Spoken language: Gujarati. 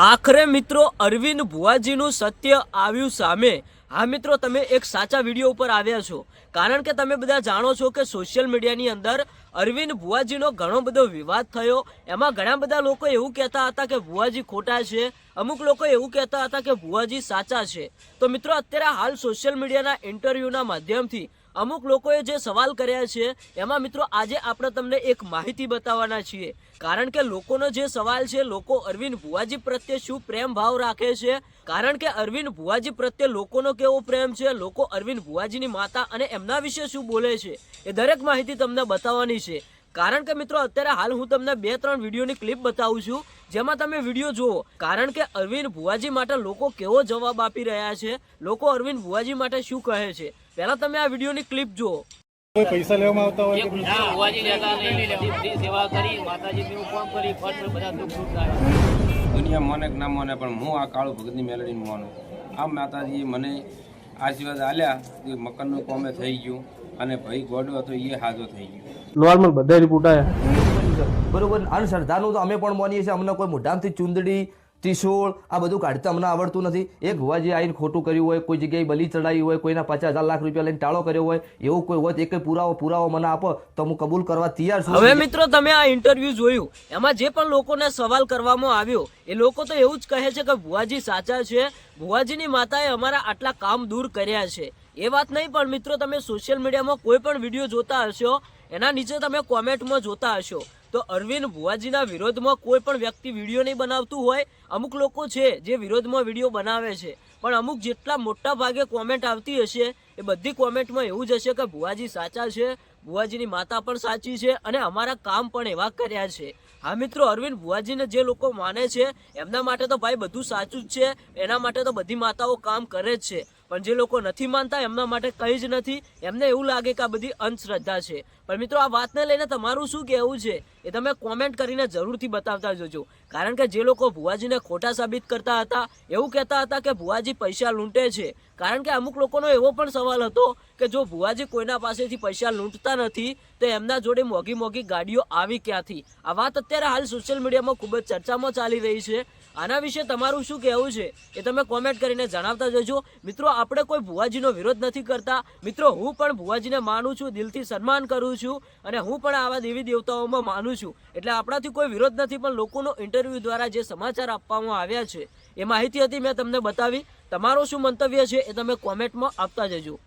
આખરે મિત્રો અરવિંદ ભુવાજીનું સત્ય આવ્યું સામે. હા મિત્રો, તમે એક સાચા વીડિયો ઉપર આવ્યા છો. કારણ કે તમે બધા જાણો છો કે સોશિયલ મીડિયાની અંદર અરવિંદ ભુવાજીનો ઘણો બધો વિવાદ થયો. એમાં ઘણા બધા લોકો એવું કહેતા હતા કે ભુવાજી ખોટા છે. અમુક લોકો એવું કહેતા હતા કે ભુવાજી સાચા છે. તો મિત્રો, અત્યારે હાલ સોશિયલ મીડિયાના ઇન્ટરવ્યૂના માધ્યમથી અમુક લોકોએ જે સવાલ કર્યા છે, એમાં મિત્રો, આજે આપણે તમને એક માહિતી બતાવવાના છીએ. કારણ કે લોકોનો જે સવાલ છે, લોકો અરવિંદ ભુવાજી પ્રત્યે શું પ્રેમ ભાવ રાખે છે? કારણ કે અરવિંદ ભુવાજી પ્રત્યે લોકોનો કેવો પ્રેમ છે? લોકો અરવિંદ ભુવાજીની માતા અને એમના વિશે શું બોલે છે? એ દરેક માહિતી તમને બતાવવાની છે. કારણ કે મિત્રો અત્યારે હાલ હું તમને બે ત્રણ વિડીયોની ક્લિપ બતાવું છું જેમાં તમે વીડિયો જુઓ. કારણ કે અરવિંદ ભુવાજી માટે લોકો કેવો જવાબ આપી રહ્યા છે? લોકો અરવિંદ ભુવાજી માટે શું કહે છે? પહેલા તમે આ વિડીયોની ક્લિપ જુઓ. કોઈ પૈસા લેવામાં આવતા હોય ના નહીં સેવા કરી માતાજીનું કામ કરી ફટ બધા દુઃખ દૂર થાય. દુનિયા મને ના મને પણ હું આ કાળુ ભગતની મેલડીને માનું. આ માતાજી મને આશીર્વાદ આલ્યા કે મકાનનું કોમે થઈ ગયું અને ભાઈ ગોડો હતો એ હાજો થઈ ગયો. નોર્મલ બધા રિપોર્ટ આવ્યા બરોબર. અંધશ્રદ્ધાનું તો અમે પણ માનીએ છીએ. અમને કોઈ મોઢામથી ચૂંદડી ત્રિશૂળ આ બધું કાઢતા અમને આવડતું નથી. એક ભુવાજી આવીને ખોટું કર્યું હોય કોઈ જગ્યાએ બલી ચડાવી હોય કોઈના પચાસ હજાર લાખ રૂપિયા લઈને ટાળો કર્યો હોય એવું કોઈ હોય તો એક પુરાવો પુરાવો મને આપો તો હું કબૂલ કરવા તૈયાર છું. હવે મિત્રો તમે આ ઇન્ટરવ્યુ જોયું. એમાં જે પણ લોકોને સવાલ કરવામાં આવ્યો એ લોકો તો એવું જ કહે છે કે ભુવાજી સાચા છે. ભુવાજીની માતાએ અમારા આટલા કામ દૂર કર્યા છે. એ વાત નહીં પણ મિત્રો તમે સોશિયલ મીડિયામાં કોઈ પણ વીડિયો જોતા હશો એના નીચે તમે કોમેન્ટમાં જોતા હશો. તો અરવિંદ ભુવાજીના વિરોધમાં કોઈ પણ વ્યક્તિ વીડિયો નહીં બનાવતું હોય, અમુક લોકો છે જે વિરોધમાં વીડિયો બનાવે છે. પણ અમુક જેટલા મોટા ભાગે કોમેન્ટ આવતી હશે, એ બધી કોમેન્ટમાં એવું જ હશે કે ભુવાજી સાચા છે, ભુવાજીની માતા પણ સાચી છે અને અમારા કામ પણ એવા કર્યા છે. હા મિત્રો, અરવિંદ ભુવાજીને જે લોકો માને છે, એમના માટે તો ભાઈ બધું સાચું જ છે, એના માટે તો બધી માતાઓ કામ કરે જ છે. પણ જે લોકો નથી માનતા એમના માટે કંઈ જ નથી. એમને એવું લાગે કે આ બધી અંધશ્રદ્ધા છે. પણ મિત્રો, આ વાતને લઈને તમારું શું કહેવું છે એ તમે કોમેન્ટ કરીને જરૂરથી બતાવતા જજો. કારણ કે જે લોકો ભુવાજીને ખોટા સાબિત કરતા હતા, એવું કહેતા હતા કે ભુવાજી પૈસા લૂંટે છે. કારણ કે અમુક લોકોનો એવો પણ સવાલ હતો કે જો ભુવાજી કોઈના પાસેથી પૈસા લૂંટતા નથી, તો એમના જોડે મોંઘી મોંઘી ગાડીઓ આવી ક્યાંથી? આ વાત અત્યારે હાલ સોશિયલ મીડિયામાં ખૂબ જ ચર્ચામાં ચાલી રહી છે. આના વિશે તમારું શું કહેવું છે એ તમે કોમેન્ટ કરીને જણાવતા જજો. મિત્રો, આપણે કોઈ ભુવાજીનો વિરોધ નથી કરતા. મિત્રો, હું પણ ભુવાજીને માનું છું, દિલથી સન્માન કરું છું અને હું પણ આવા દેવી દેવતાઓમાં માનું છું. એટલે આપણાથી કોઈ વિરોધ નથી, પણ લોકોનો ઇન્ટરવ્યૂ દ્વારા જે સમાચાર આપવામાં આવ્યા છે, એ માહિતી હતી, મેં તમને બતાવી. તમારો શું મંતવ્ય છે એ તમે કોમેન્ટમાં આપતા જજો.